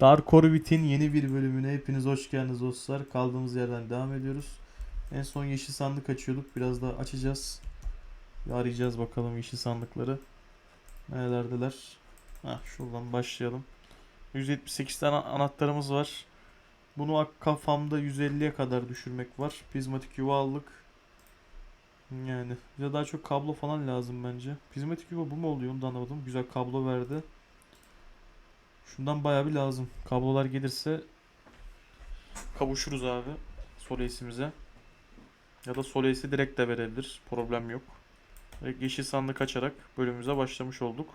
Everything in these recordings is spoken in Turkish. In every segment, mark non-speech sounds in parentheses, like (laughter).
Dark Orbit'in yeni bir bölümüne hepiniz hoş geldiniz dostlar. Kaldığımız yerden devam ediyoruz. En son yeşil sandık açıyorduk. Biraz da açacağız. Bir arayacağız bakalım yeşil sandıkları. Nerelerdeler? Heh, şuradan başlayalım. 178 tane anahtarımız var. Bunu kafamda 150'ye kadar düşürmek var. Prizmatik yuva aldık. Yani bize daha çok kablo falan lazım bence. Prizmatik yuva bu mu oluyor onu da anlamadım. Güzel kablo verdi. Şundan bayağı bir lazım. Kablolar gelirse kavuşuruz abi Solace'imize. Ya da Solace'i direkt de verebilir. Problem yok. Direkt yeşil sandık açarak bölümümüze başlamış olduk.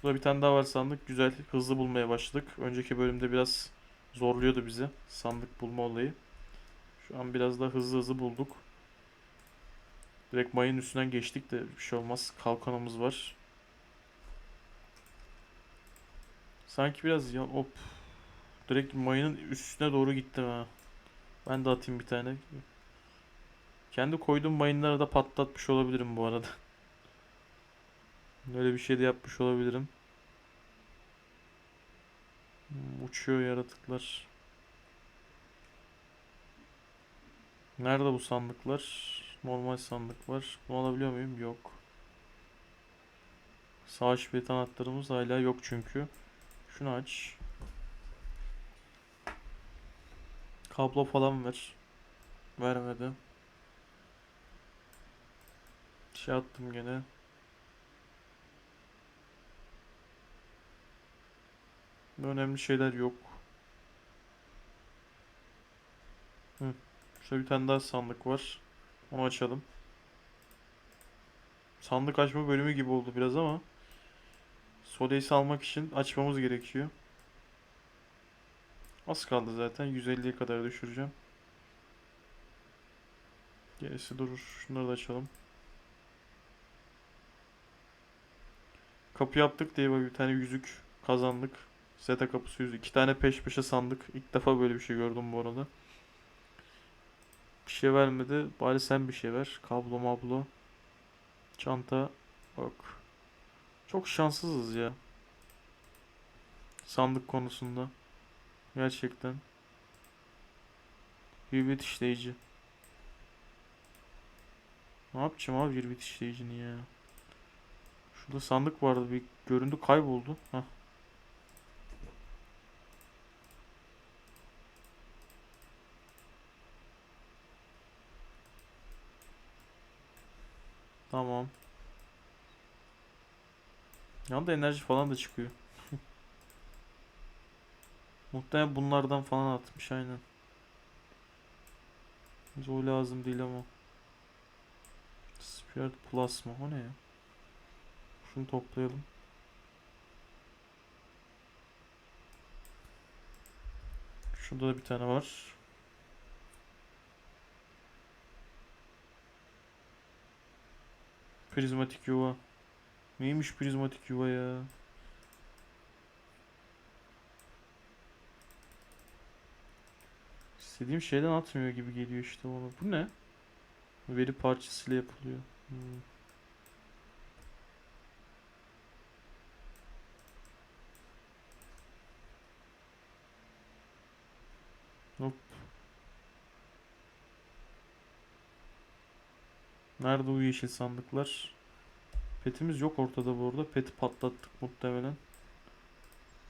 Şurada bir tane daha var sandık. Güzel. Hızlı bulmaya başladık. Önceki bölümde biraz zorluyordu bizi. Sandık bulma olayı. Şu an biraz daha hızlı hızlı bulduk. Direkt mayın üstünden geçtik de bir şey olmaz. Kalkanımız var. Sanki biraz ya hop. Direkt mayının üstüne doğru gittim ha. Ben de atayım bir tane. Kendi koyduğum mayınları da patlatmış olabilirim bu arada. Öyle bir şey de yapmış olabilirim. Hmm, Uçuyor yaratıklar. Nerede bu sandıklar? Normal sandık var. Bunu alabiliyor muyum? Yok. Savaş bileti anahtarımız hala yok çünkü. Şunu aç. Kablo falan ver. Vermedi. Şey attım gene. Önemli şeyler yok. Hı. Şurada bir tane daha sandık var. Onu açalım. Sandık açma bölümü gibi oldu biraz ama. Solace'i almak için açmamız gerekiyor. Az kaldı zaten. 150'ye kadar düşüreceğim. Gerisi durur. Şunları da açalım. Kapı yaptık diye böyle bir tane yüzük kazandık. Zeta kapısı yüzük. İki tane peş peşe sandık. İlk defa böyle bir şey gördüm bu arada. Bir şey vermedi. Bari sen bir şey ver. Kablo mablo. Çanta. Bak. Çok şanssızız ya. Sandık konusunda. Gerçekten. Hüviyet işleyici. Ne yapacağım abi hüviyet işleyicini ya. Şurada sandık vardı bir göründü kayboldu. Heh. Tamam. Yanında enerji falan da çıkıyor. (laughs) Muhtemelen bunlardan falan atmış aynen. Bize o lazım değil ama. Spirit Plasma o ne ya? Şunu toplayalım. Şurada da bir tane var. Prizmatik yuva. Neymiş prizmatik yuva ya? İstediğim şeyden atmıyor gibi geliyor işte bana. Bu ne? Veri parçasıyla yapılıyor. Hmm. Hop. Nerede o yeşil sandıklar? Petimiz yok ortada bu arada. Peti patlattık muhtemelen.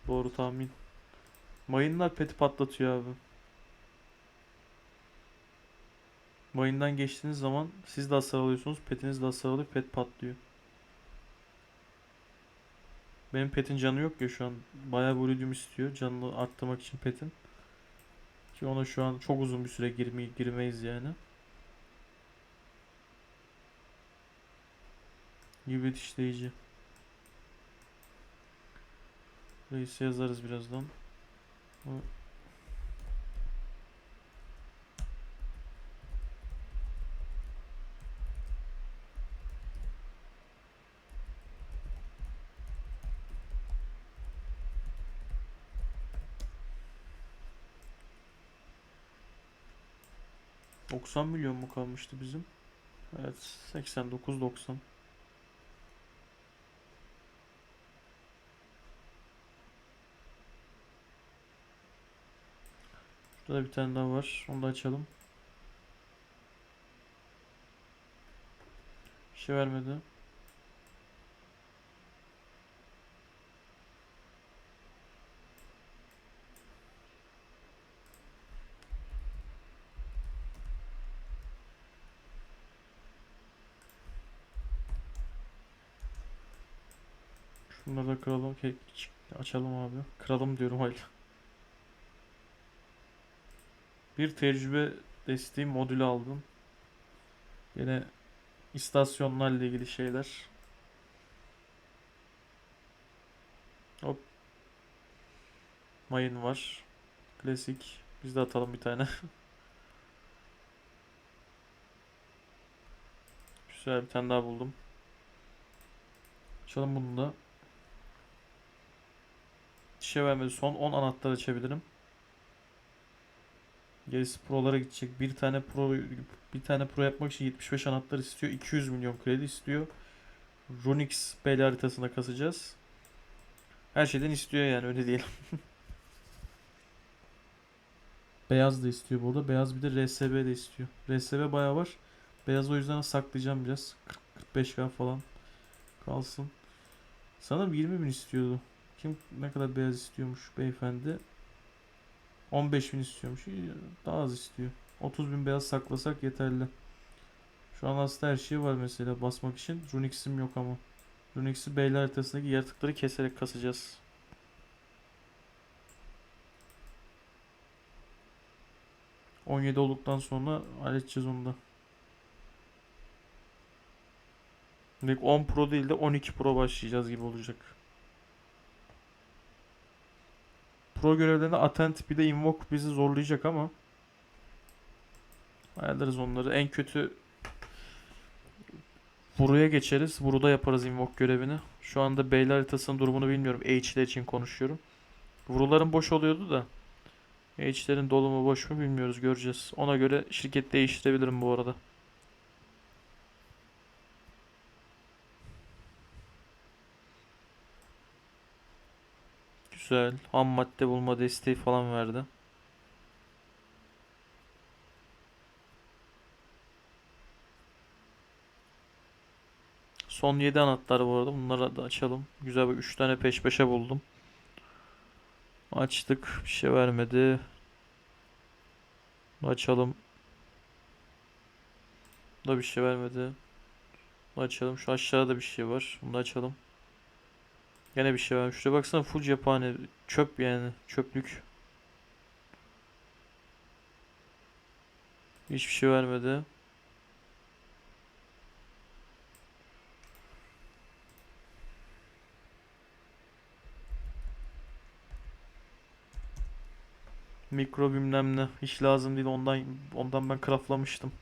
Doğru tahmin. Mayınlar peti patlatıyor abi. Mayından geçtiğiniz zaman siz de hasar alıyorsunuz. Petiniz de hasar alıyor. Pet patlıyor. Benim petin canı yok ya şu an. Bayağı volüm istiyor. Canını arttırmak için petin. Ki ona şu an çok uzun bir süre girmey girmeyiz yani. Hibrit işleyici. Reis'e yazarız birazdan. O- ...90 milyon mu kalmıştı bizim? Evet 89-90. Burada da bir tane daha var. Onu da açalım. Bir şey vermedi. Şunları da kıralım. Açalım abi. Kıralım diyorum hala. Bir tecrübe desteği modülü aldım. Yine istasyonlarla ilgili şeyler. Hop. Mayın var. Klasik. Biz de atalım bir tane. (laughs) Güzel bir tane daha buldum. Açalım bunu da. Şişe vermedi. Son 10 anahtar açabilirim. Gerisi prolara gidecek. Bir tane pro bir tane pro yapmak için 75 anahtar istiyor. 200 milyon kredi istiyor. Runix bel haritasına kasacağız. Her şeyden istiyor yani öyle değil. (laughs) Beyaz da istiyor bu arada. Beyaz bir de RSB de istiyor. RSB bayağı var. Beyaz o yüzden saklayacağım biraz. 40-45k falan kalsın. Sanırım 20 bin istiyordu. Kim ne kadar beyaz istiyormuş beyefendi? 15 bin istiyormuş. Daha az istiyor. 30 bin beyaz saklasak yeterli. Şu an aslında her şey var mesela basmak için. Runix'im yok ama. Runix'i beyler haritasındaki yaratıkları keserek kasacağız. ...17 olduktan sonra halledeceğiz onu da. Direkt 10 Pro değil de 12 Pro başlayacağız gibi olacak. Pro görevlerinde Atent bir de Invoke bizi zorlayacak ama ayarlarız onları. En kötü Vuru'ya geçeriz. Vuru'da yaparız Invoke görevini. Şu anda Beyler haritasının durumunu bilmiyorum. H'ler için konuşuyorum. Vuruların boş oluyordu da H'lerin dolu mu boş mu bilmiyoruz. Göreceğiz. Ona göre şirket değiştirebilirim bu arada. Güzel. Ham madde bulma desteği falan verdi. Son 7 anahtar bu arada. Bunları da açalım. Güzel bir 3 tane peş peşe buldum. Açtık. Bir şey vermedi. Açalım. Da bir şey vermedi. Açalım. Şu aşağıda bir şey var. Bunu açalım. Gene bir şey vermiş. Şuraya baksana full cephane. Çöp yani. Çöplük. Hiçbir şey vermedi. Mikro bilmem ne. Hiç lazım değil. Ondan ondan ben craftlamıştım.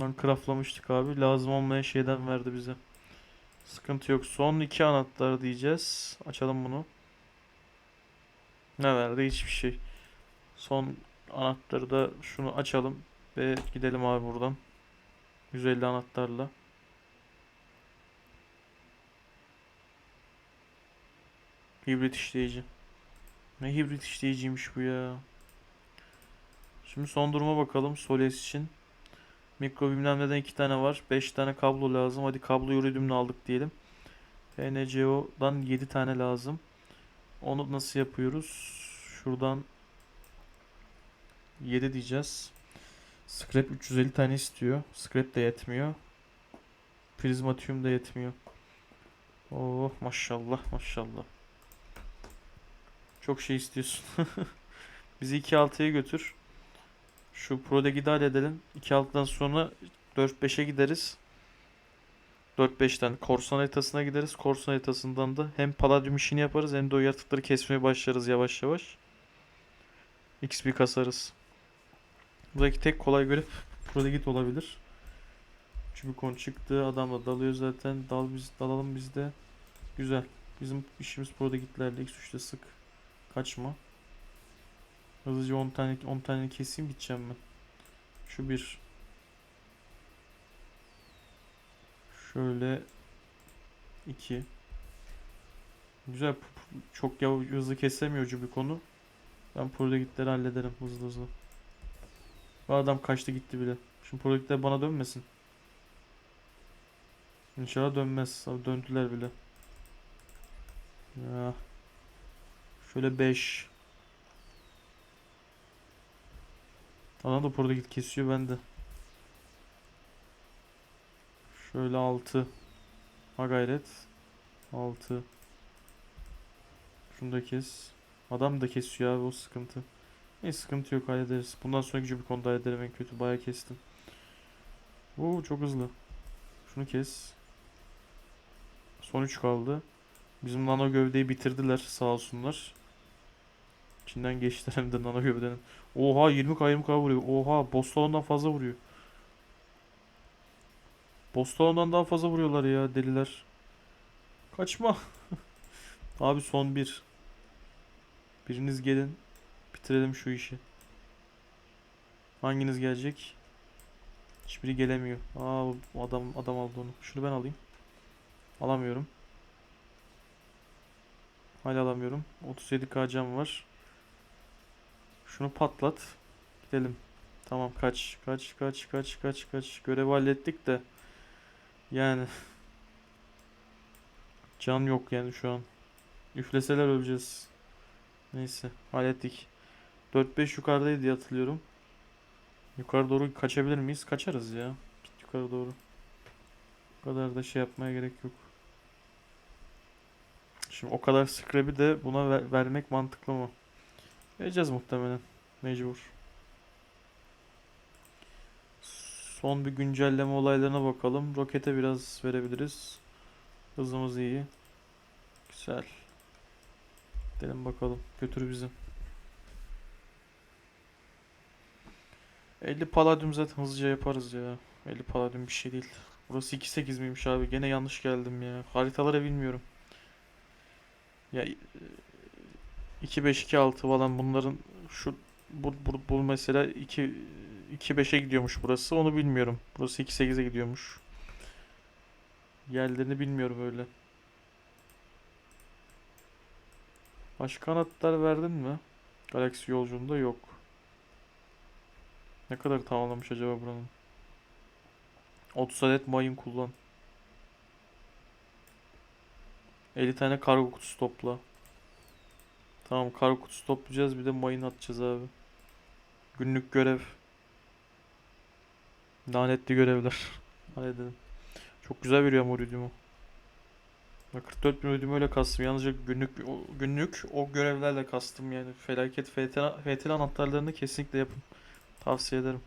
Lan craftlamıştık abi. Lazım olmayan şeyden verdi bize. Sıkıntı yok. Son iki anahtar diyeceğiz. Açalım bunu. Ne verdi? Hiçbir şey. Son anahtarı da şunu açalım ve gidelim abi buradan. 150 anahtarla. Hibrit işleyici. Ne hibrit işleyiciymiş bu ya. Şimdi son duruma bakalım Soles için. Mikro bilmem neden iki tane var. 5 tane kablo lazım. Hadi kablo ürünümle aldık diyelim. NCO'dan 7 tane lazım. Onu nasıl yapıyoruz? Şuradan 7 diyeceğiz. Scrap 350 tane istiyor. Scrap de yetmiyor. Prismatium da yetmiyor. Oh maşallah maşallah. Çok şey istiyorsun. (laughs) Bizi 2.6'ya götür. Şu Prod'e halledelim. 2.6'dan sonra 4-5'e gideriz. 4-5'ten korsan haritasına gideriz. Korsan haritasından da hem Palladium işini yaparız hem de o yaratıkları kesmeye başlarız yavaş yavaş. XP kasarız. Buradaki tek kolay görev Prodegit olabilir. Çubukon çıktı. Adamla dalıyor zaten. Dal biz dalalım biz de. Güzel. Bizim işimiz Prodegitlerle X3'te sık. Kaçma. Hızlıca 10 tane 10 tane keseyim gideceğim ben. Şu bir. Şöyle 2 Güzel. Çok yav- hızlı kesemiyor bir konu. Ben prolegitleri hallederim hızlı hızlı. Bu adam kaçtı gitti bile. Şimdi prolegitler bana dönmesin. İnşallah dönmez. Abi döndüler bile. Ya. Şöyle 5. Adam da prolegit kesiyor ben de. Şöyle 6. Ha gayret. 6. Şunu da kes. Adam da kesiyor abi o sıkıntı. Neyse sıkıntı yok hallederiz. Bundan sonraki bir konuda hallederim en kötü. Bayağı kestim. Oo çok hızlı. Şunu kes. Son 3 kaldı. Bizim nano gövdeyi bitirdiler sağ olsunlar. İçinden geçtiler hem de nano gövdenin. Oha 20 k 20 k vuruyor. Oha boss talon'dan fazla vuruyor. Boss talon'dan daha fazla vuruyorlar ya deliler. Kaçma. (laughs) Abi son bir. Biriniz gelin. Bitirelim şu işi. Hanginiz gelecek? Hiçbiri gelemiyor. Aa adam adam aldı onu. Şunu ben alayım. Alamıyorum. Hala alamıyorum. 37k cam var. Şunu patlat. Gidelim. Tamam kaç kaç kaç kaç kaç kaç. Görevi hallettik de. Yani. Can yok yani şu an. Üfleseler öleceğiz. Neyse hallettik. 4-5 yukarıdaydı diye hatırlıyorum. Yukarı doğru kaçabilir miyiz? Kaçarız ya. Git yukarı doğru. O kadar da şey yapmaya gerek yok. Şimdi o kadar scrap'i de buna ver- vermek mantıklı mı? Vereceğiz muhtemelen. Mecbur. Son bir güncelleme olaylarına bakalım. Rokete biraz verebiliriz. Hızımız iyi. Güzel. Gidelim bakalım. Götür bizi. 50 palladium zaten hızlıca yaparız ya. 50 palladium bir şey değil. Burası 2.8 miymiş abi? Gene yanlış geldim ya. Haritaları bilmiyorum. Ya e, 2.5 2.6 falan bunların şu bu, bu, bu mesela 2 2.5'e gidiyormuş burası. Onu bilmiyorum. Burası 2.8'e gidiyormuş. Yerlerini bilmiyorum öyle. Başka kanatlar verdin mi? Galaksi yolculuğunda yok. Ne kadar tamamlamış acaba buranın? 30 adet mayın kullan. 50 tane kargo kutusu topla. Tamam kargo kutusu toplayacağız bir de mayın atacağız abi. Günlük görev. Lanetli görevler. (laughs) Halledelim. Çok güzel veriyor ama. Bak 44 bin iridiumu öyle kastım. Yalnızca günlük o, günlük o görevlerle kastım yani. Felaket FT, FTL anahtarlarını kesinlikle yapın. Tavsiye ederim.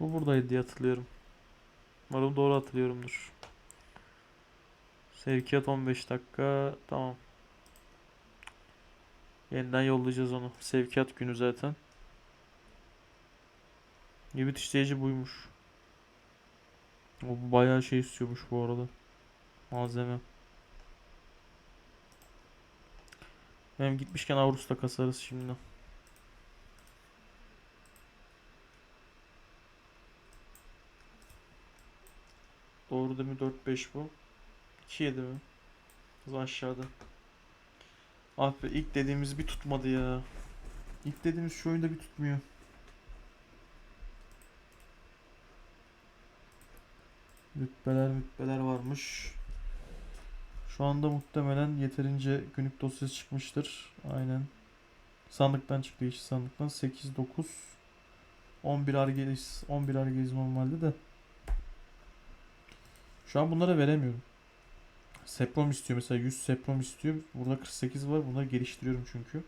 Bu buradaydı diye hatırlıyorum. Umarım doğru hatırlıyorumdur. Sevkiyat 15 dakika. Tamam. Yeniden yollayacağız onu. Sevkiyat günü zaten. Gibi işleyici buymuş. O bayağı şey istiyormuş bu arada. Malzeme. Hem gitmişken Avrus'ta kasarız şimdi. Doğru değil mi? 4-5 bu. 2-7 mi? Kız aşağıda. Ah be ilk dediğimiz bir tutmadı ya. İlk dediğimiz şu oyunda bir tutmuyor. Rütbeler rütbeler varmış. Şu anda muhtemelen yeterince günlük dosyası çıkmıştır. Aynen. Sandıktan çıktı işi sandıktan. 8, 9, 11 argeliz. 11 argeliz normalde de. Şu an bunlara veremiyorum. Seprom istiyor mesela 100 seprom istiyor. Burada 48 var. Bunları geliştiriyorum çünkü.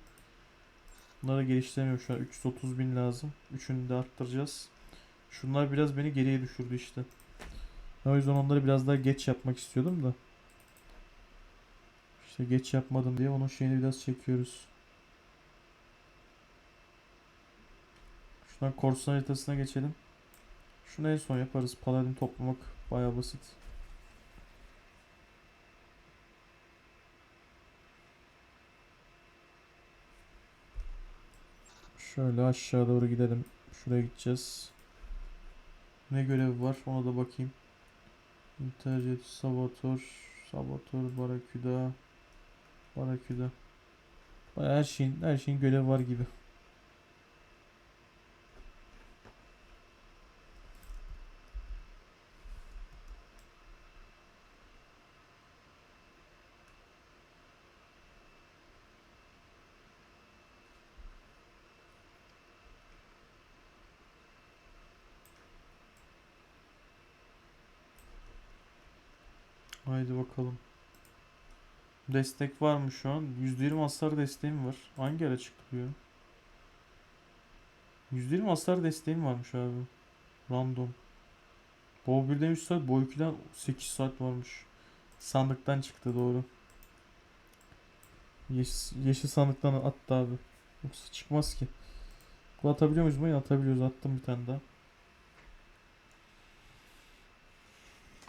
Bunları geliştiremiyorum şu an. 330 bin lazım. Üçünü de arttıracağız. Şunlar biraz beni geriye düşürdü işte. O yüzden onları biraz daha geç yapmak istiyordum da. İşte geç yapmadım diye onun şeyini biraz çekiyoruz. Şuradan korsan haritasına geçelim. Şunu en son yaparız. Paladin toplamak bayağı basit. Şöyle aşağı doğru gidelim. Şuraya gideceğiz. Ne görev var ona da bakayım. Interjet, saboteur, Saboteur, Baraküda. Baraküda. Bayağı her şeyin her şeyin görevi var gibi. Haydi bakalım. Destek var mı şu an? %20 hasar desteğim var. Hangi ara çıktı bu ya? %20 hasar desteğim varmış abi. Random. Bow 1'den 3 saat, Bow 2'den 8 saat varmış. Sandıktan çıktı doğru. Yeşil, yeşil sandıktan attı abi. Yoksa çıkmaz ki. Bu atabiliyor muyuz? Atabiliyoruz. Attım bir tane daha.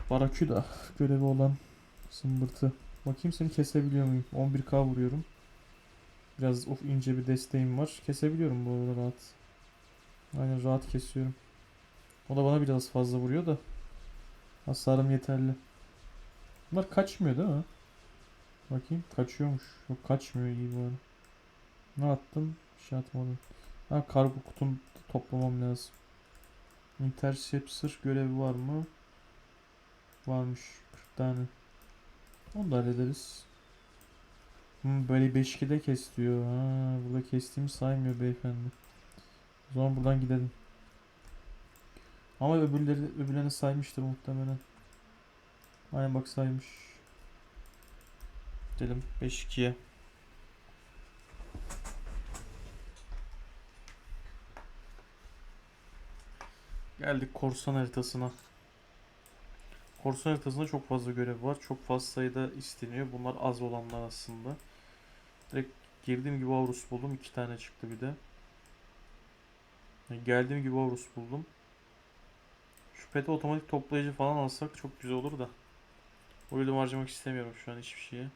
Baraküda görevi olan zımbırtı. Bakayım seni kesebiliyor muyum? 11k vuruyorum. Biraz of ince bir desteğim var. Kesebiliyorum bu arada rahat. Aynen rahat kesiyorum. O da bana biraz fazla vuruyor da. Hasarım yeterli. Bunlar kaçmıyor değil mi? Bakayım kaçıyormuş. Yok kaçmıyor iyi bu arada. Ne attın? Bir şey atmadım. Ha kargo kutum toplamam lazım. Interceptor görevi var mı? Varmış 40 tane. Onu da hallederiz. Hmm, böyle 5-2'de kes diyor. Ha, burada kestiğimi saymıyor beyefendi. O zaman buradan gidelim. Ama öbürleri öbürlerini saymıştır muhtemelen. Aynen bak saymış. Gidelim 5-2'ye. Geldik korsan haritasına. Korsan haritasında çok fazla görev var. Çok fazla sayıda isteniyor. Bunlar az olanlar aslında. Direkt girdiğim gibi Avrus buldum. iki tane çıktı bir de. Yani geldiğim gibi Avrus buldum. Şu peti otomatik toplayıcı falan alsak çok güzel olur da. O yüzden harcamak istemiyorum şu an hiçbir şeye.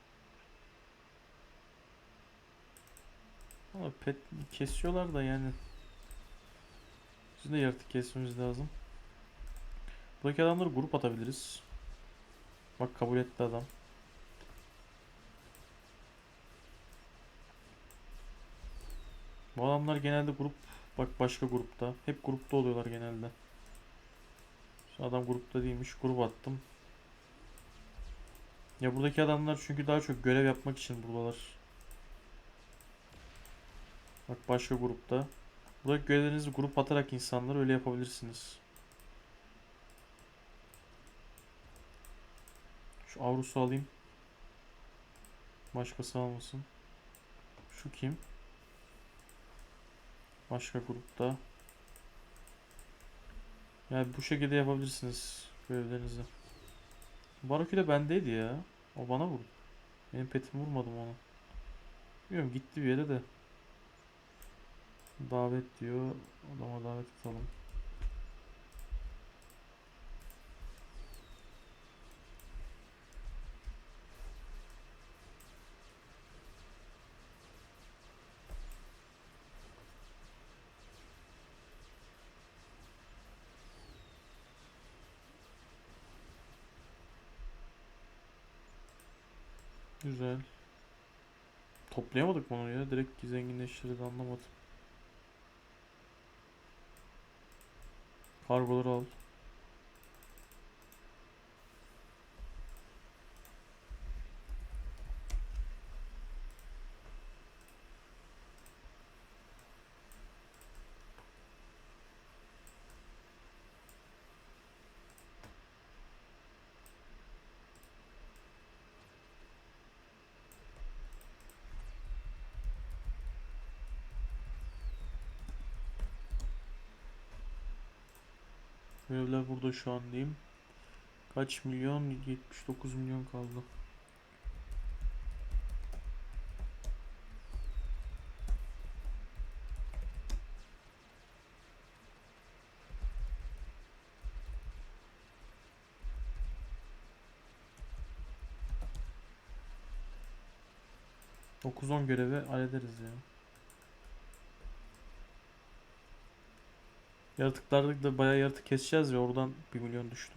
Ama pet kesiyorlar da yani. Bizim de yaratık kesmemiz lazım. Buradaki adamları grup atabiliriz. Bak kabul etti adam. Bu adamlar genelde grup bak başka grupta. Hep grupta oluyorlar genelde. Şu adam grupta değilmiş. Grup attım. Ya buradaki adamlar çünkü daha çok görev yapmak için buradalar. Bak başka grupta. Buradaki görevlerinizi grup atarak insanlar öyle yapabilirsiniz. Şu Avrus'u alayım. Başkası almasın. Şu kim? Başka grupta. Yani bu şekilde yapabilirsiniz görevlerinizi. Baroki de bendeydi ya. O bana vurdu. Benim petim vurmadım ona. Bilmiyorum gitti bir yere de. Davet diyor. Adama davet atalım. Güzel. Toplayamadık mı onu ya? Direkt zenginleştirdi anlamadım. Kargoları al. Görevler burada şu an diyeyim. Kaç milyon? 79 milyon kaldı. Dokuz on görevi hallederiz ya. Yaratıklarda da bayağı yaratık keseceğiz ya oradan 1 milyon düştü.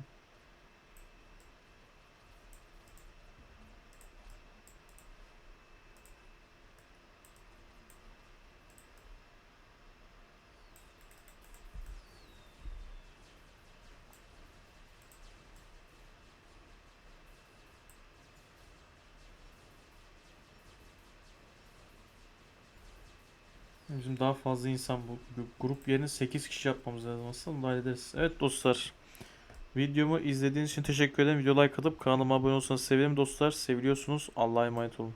Bizim daha fazla insan bu grup yerine 8 kişi yapmamız lazım aslında onu hallederiz. Evet dostlar. Videomu izlediğiniz için teşekkür ederim. Video like atıp kanalıma abone olursanız sevinirim dostlar. Seviliyorsunuz. Allah'a emanet olun.